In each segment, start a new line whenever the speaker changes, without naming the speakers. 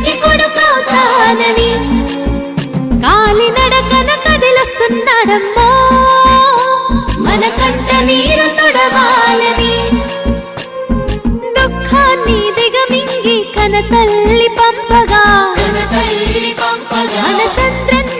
ఇంటికి
కొడుకవుతానని కాలి
నడకన కదిలస్తున్నాడమ్మో. మన కంట నీరు
తొడవాలని. దుఃఖాన్ని దిగమింగి
కన తల్లి పంపగా. కన తల్లి పంపగా.
మన చంద్రన్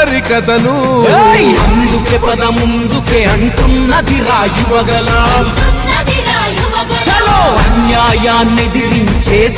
అందరి కథలు.
అందుకే పద ముందుకే అంటున్నది రాయువగల. చలో అన్యాయాన్ని దిరించే